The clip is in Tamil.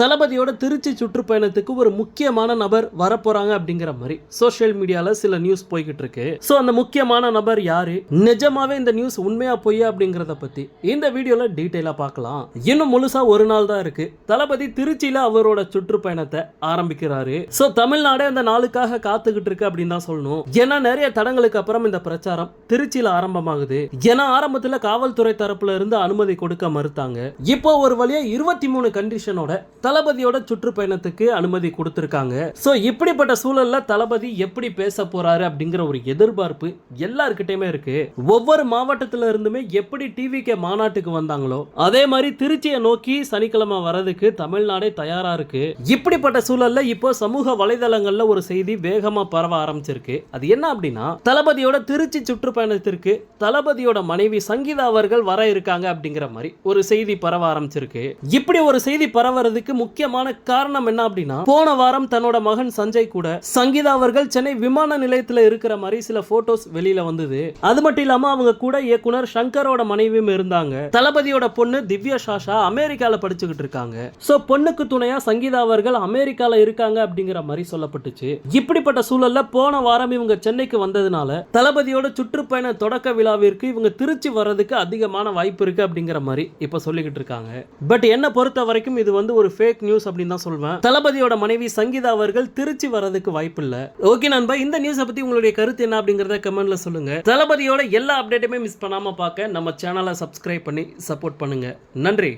தளபதியோட திருச்சி சுற்றுப்பயணத்துக்கு ஒரு முக்கியமான நபர் வரப்போறாங்க அப்படிங்கிற மாதிரி சோஷியல் மீடியால சில நியூஸ் போய்கிட்டு இருக்கு. சோ அந்த முக்கியமான நபர் யாரு? நிஜமாவே இந்த நியூஸ் உண்மையா பொய்யா அப்படிங்கிறத பத்தி இந்த வீடியோல டீட்டெயிலா பார்க்கலாம். இன்னும் முழுசா ஒரு நாள் தான் இருக்கு. தளபதி திருச்சியில அவரோட சுற்றுப்பயணத்தை ஆரம்பிக்கிறாரு. ஸோ தமிழ்நாடே அந்த நாளுக்காக காத்துக்கிட்டு இருக்கு அப்படின்னு தான் சொல்லணும். ஏன்னா நிறைய தடங்களுக்கு அப்புறம் இந்த பிரச்சாரம் திருச்சியில ஆரம்பமாகுது. ஏன்னா ஆரம்பத்துல காவல்துறை தரப்புல இருந்து அனுமதி கொடுக்க மறுத்தாங்க. இப்போ ஒரு வழியா இருபத்தி மூணு கண்டிஷனோட தளபதியோட சுற்றுப்பயணத்துக்கு அனுமதி கொடுத்துருக்காங்க. சோ இப்படிப்பட்ட சூழல்ல தளபதி எப்படி பேச போறாரு அப்படிங்கிற ஒரு எதிர்பார்ப்பு எல்லார்கிட்டயுமே இருக்கு. ஒவ்வொரு மாவட்டத்துல இருந்துமே எப்படி டிவிகே மாநாட்டுக்கு வந்தாங்களோ அதே மாதிரி திருச்சியை நோக்கி சனிக்கிழமை வரதுக்கு தமிழ்நாடே தயாரா இருக்கு. இப்படிப்பட்ட சூழல்ல இப்போ சமூக வலைதளங்கள்ல ஒரு செய்தி வேகமா பரவ ஆரம்பிச்சிருக்கு. அது என்ன அப்படின்னா தளபதியோட திருச்சி சுற்றுப்பயணத்திற்கு தளபதியோட மனைவி சங்கீதா அவர்கள் வர இருக்காங்க அப்படிங்கிற மாதிரி ஒரு செய்தி பரவ ஆரம்பிச்சிருக்கு. இப்படி ஒரு செய்தி பரவறதுக்கு முக்கியமான காரணம் என்ன அப்படின்னா போன வாரம் தன்னோட மகன் சஞ்சய் கூட சங்கீதா அவர்கள் சென்னை விமான நிலையத்துல இருக்கிற மாதிரி சில போட்டோஸ் வெளியில வந்தது. அது மட்டும் இல்லாம அவங்க கூட இயக்குனர் சங்கரோட மனைவியும் இருந்தாங்க. தளபதியோட பொண்ணு திவ்யா சாஷா அமெரிக்கால படிச்சுக்கிட்டு இருக்காங்க. சோ பொண்ணுக்கு துணையா சங்கீதா அவர்கள் அமெரிக்கால இருக்காங்க அப்படிங்கிற மாதிரி சொல்லப்பட்டுச்சு. இப்படிப்பட்ட சூழல்ல போன வாரம் இவங்க சென்னைக்கு வந்ததுனால தளபதியோட சுற்றுப்பயண தொடக்க விழாவிற்கு இவங்க திருச்சி வர்றதுக்கு அதிகமான வாய்ப்பு இருக்கு அப்படிங்கிற மாதிரி இப்ப சொல்லிக்கிட்டு இருக்காங்க. பட் என்ன பொறுத்த வரைக்கும் இது வந்து ஒரு ஃபேக் நியூஸ் அப்படின்னு தான் சொல்வேன். தளபதியோட மனைவி சங்கீதா அவர்கள் திருச்சி வர்றதுக்கு வாய்ப்பு இல்லை ஓகே நண்பா இந்த நியூஸை பத்தி உங்களுடைய கருத்து என்ன அப்படிங்கறத கமெண்ட்ல சொல்லுங்க. தளபதியோட எல்லா அப்டேட்டுமே மிஸ் பண்ணாம பார்க்க நம்ம சேனலை சப்ஸ்கிரைப் பண்ணி சப்போர்ட் பண்ணுங்க. நன்றி.